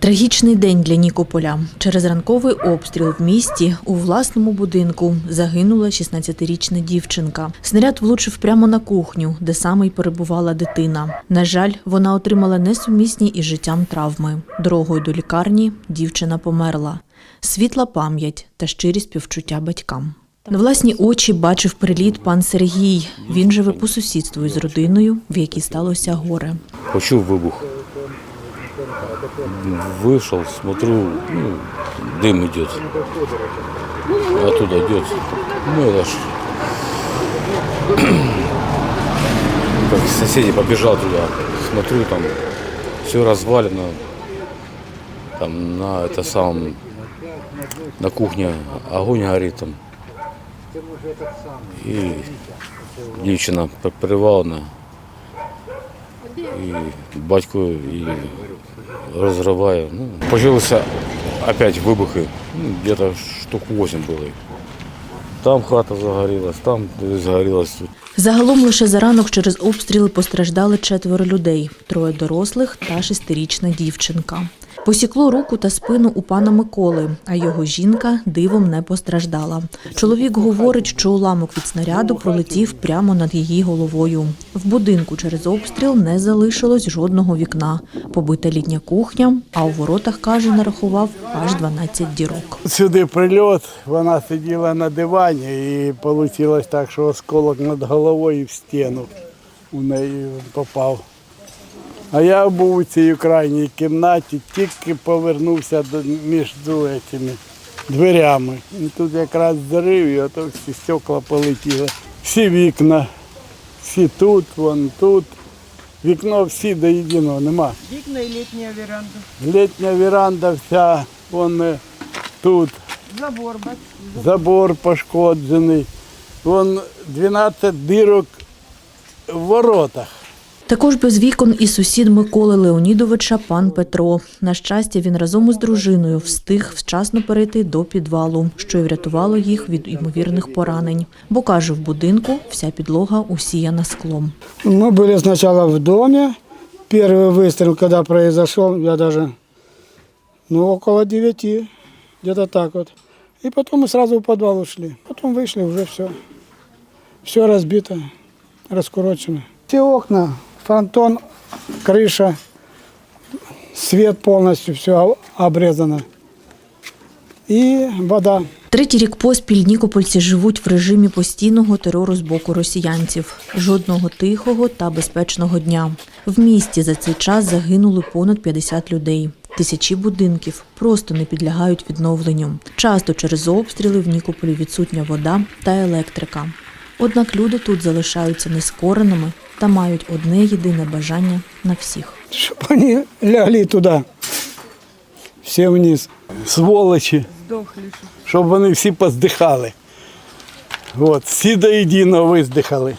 Трагічний день для Нікополя. Через ранковий обстріл в місті у власному будинку загинула 16-річна дівчинка. Снаряд влучив прямо на кухню, де саме й перебувала дитина. На жаль, вона отримала несумісні із життям травми. Дорогою до лікарні дівчина померла. Світла пам'ять та щирі співчуття батькам. На власні очі бачив приліт пан Сергій. Він живе по сусідству із родиною, в якій сталося горе. Почув вибух. Вышел, смотрю, ну, дым идет. Оттуда идет. Ну, это ж... Как соседи побежал туда. Смотрю, там все развалено. Там на это самом на кухне огонь горит там. И дівчина привалена. І батько і розриває. Ну, почалися опять вибухи, ну, где-то штук 8 було. Там хата загорілась, там загорілась. Загалом лише за ранок через обстріли постраждали четверо людей: троє дорослих та шестирічна дівчинка. Посікло руку та спину у пана Миколи, а його жінка дивом не постраждала. Чоловік говорить, що уламок від снаряду пролетів прямо над її головою. В будинку через обстріл не залишилось жодного вікна. Побита літня кухня, а у воротах, каже, нарахував аж 12 дірок. Сюди прильот, вона сиділа на дивані і вийшло так, що осколок над головою в стіну у неї попав. А я був у цій крайній кімнаті, тільки повернувся до, між цими дверями. І тут якраз зрив, і ото всі стекла полетіли. Всі вікна, всі тут, вон тут. Вікно всі до єдиного нема. Вікна і літня веранда. Літня веранда вся, вон тут. Забор, бач. забор пошкоджений. Вон 12 дирок в воротах. Також без вікон і сусід Миколи Леонідовича пан Петро. На щастя, він разом із дружиною встиг вчасно перейти до підвалу, що й врятувало їх від ймовірних поранень. Бо каже, в будинку вся підлога усіяна склом. Мы были сначала в доме. Первый выстрел, когда произошел, я даже, ну, около девяти, где-то так вот. И потом мы сразу в подвал ушли. Потом вышли, уже все. Все разбито, раскурочено. Все окна, фронтон, крыша, свет полностью, все обрезано. И вода. Третій рік поспіль нікопольці живуть в режимі постійного терору з боку росіянців. Жодного тихого та безпечного дня. В місті за цей час загинули понад 50 людей. Тисячі будинків просто не підлягають відновленню. Часто через обстріли в Нікополі відсутня вода та електрика. Однак люди тут залишаються нескореними та мають одне єдине бажання на всіх. Щоб вони лягли туди, всі вниз. Сволочі, щоб вони всі поздихали. От, всі до єдиного виздихали.